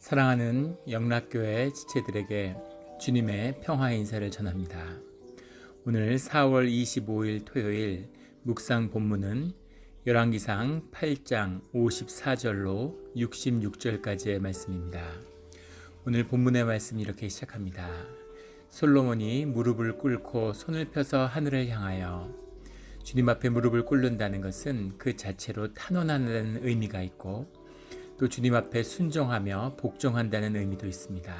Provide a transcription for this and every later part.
사랑하는 영락교회 지체들에게 주님의 평화의 인사를 전합니다. 오늘 4월 25일 토요일 묵상 본문은 열왕기상 8장 54절로 66절까지의 말씀입니다. 오늘 본문의 말씀이 이렇게 시작합니다. 솔로몬이 무릎을 꿇고 손을 펴서 하늘을 향하여 주님 앞에 무릎을 꿇는다는 것은 그 자체로 탄원하는 의미가 있고 또 주님 앞에 순종하며 복종한다는 의미도 있습니다.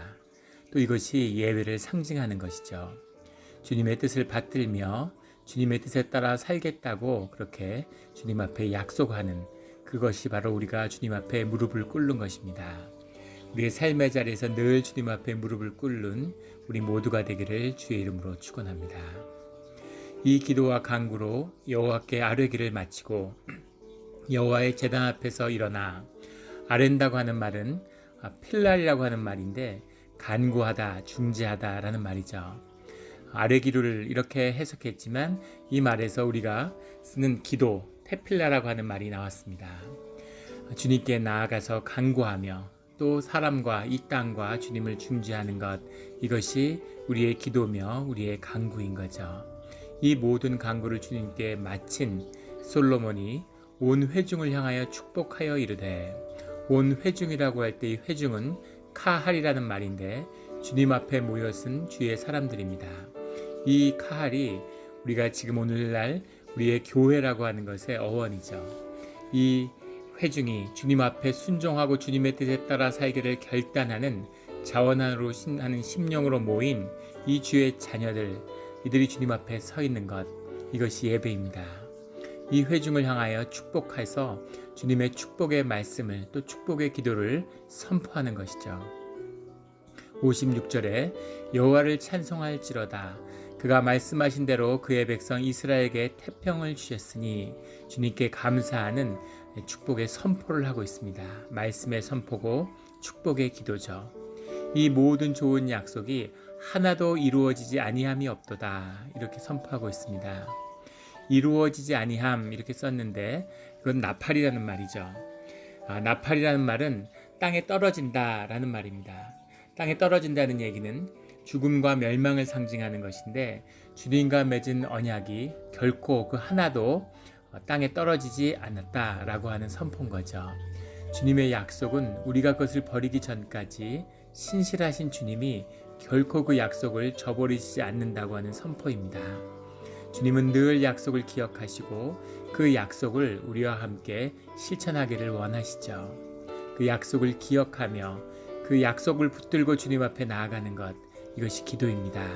또 이것이 예배를 상징하는 것이죠. 주님의 뜻을 받들며 주님의 뜻에 따라 살겠다고 그렇게 주님 앞에 약속하는 그것이 바로 우리가 주님 앞에 무릎을 꿇는 것입니다. 우리의 삶의 자리에서 늘 주님 앞에 무릎을 꿇는 우리 모두가 되기를 주의 이름으로 축원합니다. 이 기도와 간구로 여호와께 아뢰기를 마치고 여호와의 제단 앞에서 일어나 아렌다고 하는 말은 필랄이라고 하는 말인데 간구하다, 중재하다라는 말이죠. 아뢰기를 이렇게 해석했지만 이 말에서 우리가 쓰는 기도, 테필라라고 하는 말이 나왔습니다. 주님께 나아가서 간구하며 또 사람과 이 땅과 주님을 중재하는 것 이것이 우리의 기도며 우리의 간구인 거죠. 이 모든 간구를 주님께 마친 솔로몬이 온 회중을 향하여 축복하여 이르되 온 회중이라고 할 때 이 회중은 카할이라는 말인데 주님 앞에 모여 쓴 주의 사람들입니다. 이 카할이 우리가 지금 오늘날 우리의 교회라고 하는 것의 어원이죠. 이 회중이 주님 앞에 순종하고 주님의 뜻에 따라 살기를 결단하는 자원하로 하는 심령으로 모인 이 주의 자녀들 이들이 주님 앞에 서 있는 것 이것이 예배입니다. 이 회중을 향하여 축복해서 주님의 축복의 말씀을 또 축복의 기도를 선포하는 것이죠. 56절에 여호와를 찬송할지로다 그가 말씀하신 대로 그의 백성 이스라엘에게 태평을 주셨으니 주님께 감사하는 축복의 선포를 하고 있습니다. 말씀의 선포고 축복의 기도죠. 이 모든 좋은 약속이 하나도 이루어지지 아니함이 없도다 이렇게 선포하고 있습니다. 이루어지지 아니함 이렇게 썼는데 그건 나팔이라는 말이죠. 아, 나팔이라는 말은 땅에 떨어진다라는 말입니다. 땅에 떨어진다는 얘기는 죽음과 멸망을 상징하는 것인데 주님과 맺은 언약이 결코 그 하나도 땅에 떨어지지 않았다라고 하는 선포인 거죠. 주님의 약속은 우리가 그것을 버리기 전까지 신실하신 주님이 결코 그 약속을 저버리지 않는다고 하는 선포입니다. 주님은 늘 약속을 기억하시고 그 약속을 우리와 함께 실천하기를 원하시죠. 그 약속을 기억하며 그 약속을 붙들고 주님 앞에 나아가는 것 이것이 기도입니다.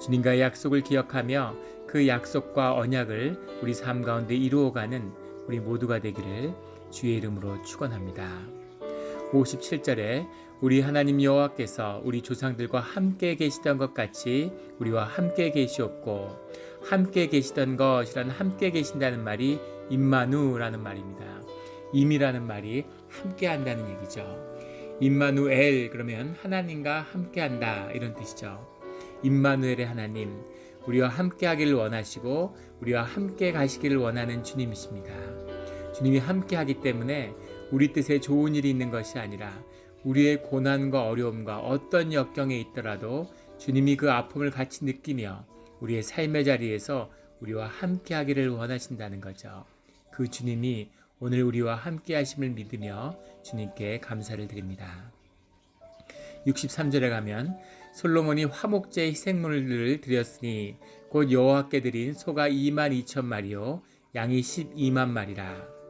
주님과의 약속을 기억하며 그 약속과 언약을 우리 삶 가운데 이루어가는 우리 모두가 되기를 주의 이름으로 축원합니다. 57절에 우리 하나님 여호와께서 우리 조상들과 함께 계시던 것 같이 우리와 함께 계시옵고 함께 계시던 것이라는 함께 계신다는 말이 임마누라는 말입니다. 임이라는 말이 함께 한다는 얘기죠. 임마누엘 그러면 하나님과 함께 한다 이런 뜻이죠. 임마누엘의 하나님 우리와 함께 하기를 원하시고 우리와 함께 가시기를 원하는 주님이십니다. 주님이 함께 하기 때문에 우리 뜻에 좋은 일이 있는 것이 아니라 우리의 고난과 어려움과 어떤 역경에 있더라도 주님이 그 아픔을 같이 느끼며 우리의 삶의 자리에서 우리와 함께 하기를 원하신다는 거죠. 그 주님이 오늘 우리와 함께 하심을 믿으며 주님께 감사를 드립니다. 63절에 가면 솔로몬이 화목제 희생물을 드렸으니 곧 여호와께 드린 소가 2만 2천 마리요 양이 12만 마리라.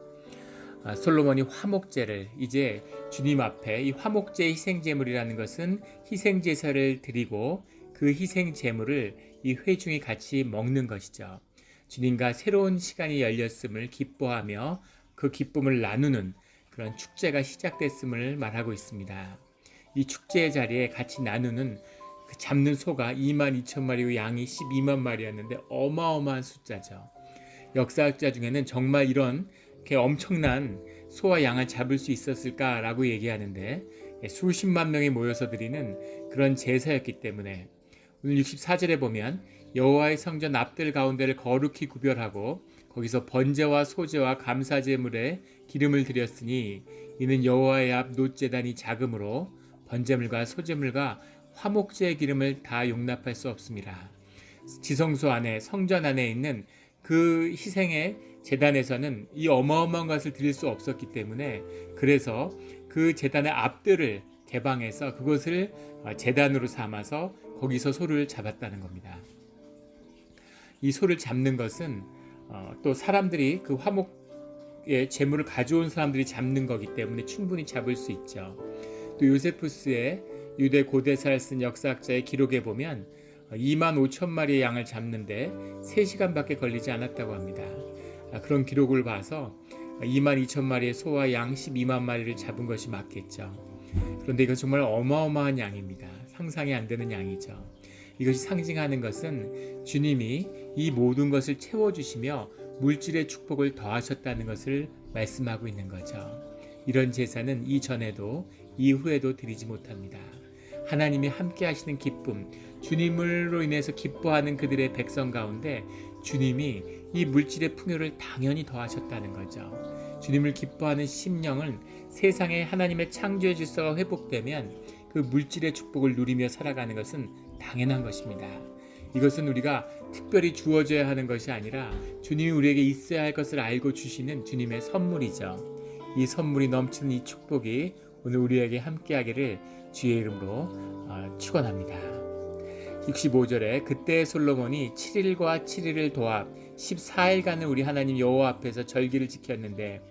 아, 솔로몬이 화목제를 이제 주님 앞에 이 화목제 희생제물이라는 것은 희생제사를 드리고 그 희생제물을 이 회중이 같이 먹는 것이죠. 주님과 새로운 시간이 열렸음을 기뻐하며 그 기쁨을 나누는 그런 축제가 시작됐음을 말하고 있습니다. 이 축제의 자리에 같이 나누는 그 잡는 소가 2만 2천 마리고 양이 12만 마리였는데 어마어마한 숫자죠. 역사학자 중에는 정말 이런 엄청난 소와 양을 잡을 수 있었을까라고 얘기하는데 수십만 명이 모여서 드리는 그런 제사였기 때문에 오늘 64절에 보면 여호와의 성전 앞들 가운데를 거룩히 구별하고 거기서 번제와 소제와 감사 제물에 기름을 드렸으니 이는 여호와의 앞 노제단이 작음으로 번제물과 소제물과 화목제의 기름을 다 용납할 수 없습니다. 지성소 안에 성전 안에 있는 그 희생의 재단에서는 이 어마어마한 것을 드릴 수 없었기 때문에 그래서 그 재단의 앞들을 개방해서 그것을 어, 재단으로 삼아서 거기서 소를 잡았다는 겁니다. 이 소를 잡는 것은 어, 또 사람들이 그 화목의 재물을 가져온 사람들이 잡는 거기 때문에 충분히 잡을 수 있죠. 또 요세푸스의 유대 고대사를 쓴 역사학자의 기록에 보면 2만 5천 마리의 양을 잡는데 3시간밖에 걸리지 않았다고 합니다. 아, 그런 기록을 봐서 2만 2천 마리의 소와 양 12만 마리를 잡은 것이 맞겠죠. 그런데 이건 정말 어마어마한 양입니다. 상상이 안 되는 양이죠. 이것이 상징하는 것은 주님이 이 모든 것을 채워주시며 물질의 축복을 더하셨다는 것을 말씀하고 있는 거죠. 이런 제사는 이전에도 이후에도 드리지 못합니다. 하나님이 함께 하시는 기쁨, 주님으로 인해서 기뻐하는 그들의 백성 가운데 주님이 이 물질의 풍요를 당연히 더하셨다는 거죠. 주님을 기뻐하는 심령은 세상에 하나님의 창조의 질서가 회복되면 그 물질의 축복을 누리며 살아가는 것은 당연한 것입니다. 이것은 우리가 특별히 주어져야 하는 것이 아니라 주님이 우리에게 있어야 할 것을 알고 주시는 주님의 선물이죠. 이 선물이 넘치는 이 축복이 오늘 우리에게 함께하기를 주의 이름으로 어, 축원합니다. 65절에 그때 솔로몬이 7일과 7일을 도합 14일간을 우리 하나님 여호와 앞에서 절기를 지켰는데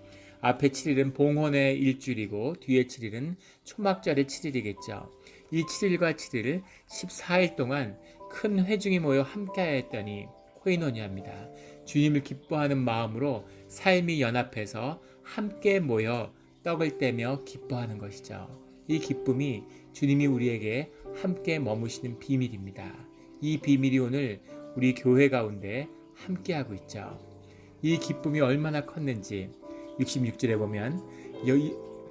앞에 7일은 봉헌의 일주일이고 뒤에 7일은 초막절의 7일이겠죠. 이 7일과 7일 14일 동안 큰 회중이 모여 함께하였더니 코이노니아입니다. 주님을 기뻐하는 마음으로 삶이 연합해서 함께 모여 떡을 떼며 기뻐하는 것이죠. 이 기쁨이 주님이 우리에게 함께 머무시는 비밀입니다. 이 비밀이 오늘 우리 교회 가운데 함께하고 있죠. 이 기쁨이 얼마나 컸는지 66절에 보면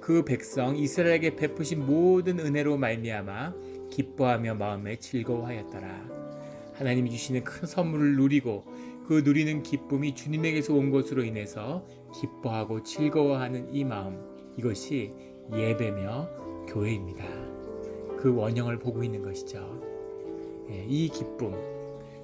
그 백성 이스라엘에게 베푸신 모든 은혜로 말미암아 기뻐하며 마음에 즐거워하였더라. 하나님이 주시는 큰 선물을 누리고 그 누리는 기쁨이 주님에게서 온 것으로 인해서 기뻐하고 즐거워하는 이 마음 이것이 예배며 교회입니다. 그 원형을 보고 있는 것이죠. 예, 이 기쁨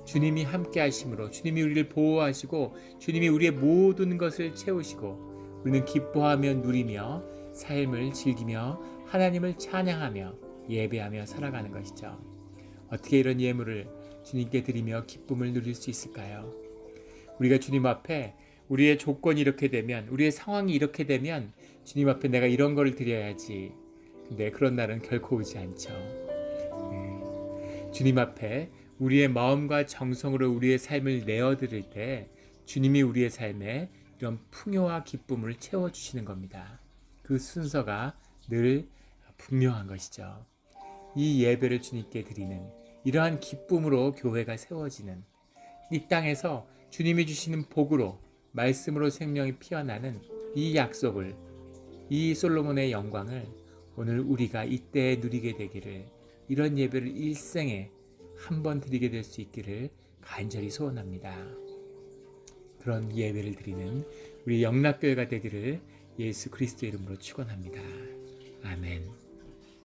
주님이 함께 하심으로 주님이 우리를 보호하시고 주님이 우리의 모든 것을 채우시고 우리는 기뻐하며 누리며 삶을 즐기며 하나님을 찬양하며 예배하며 살아가는 것이죠. 어떻게 이런 예물을 주님께 드리며 기쁨을 누릴 수 있을까요? 우리가 주님 앞에 우리의 조건이 이렇게 되면 우리의 상황이 이렇게 되면 주님 앞에 내가 이런 걸 드려야지. 근데 그런 날은 결코 오지 않죠. 네. 주님 앞에 우리의 마음과 정성으로 우리의 삶을 내어 드릴 때 주님이 우리의 삶에 이런 풍요와 기쁨을 채워주시는 겁니다. 그 순서가 늘 분명한 것이죠. 이 예배를 주님께 드리는 이러한 기쁨으로 교회가 세워지는 이 땅에서 주님이 주시는 복으로 말씀으로 생명이 피어나는 이 약속을 이 솔로몬의 영광을 오늘 우리가 이때 누리게 되기를 이런 예배를 일생에 한 번 드리게 될 수 있기를 간절히 소원합니다. 그런 예배를 드리는 우리 영락교회가 되기를 예수 그리스도 이름으로 축원합니다. 아멘.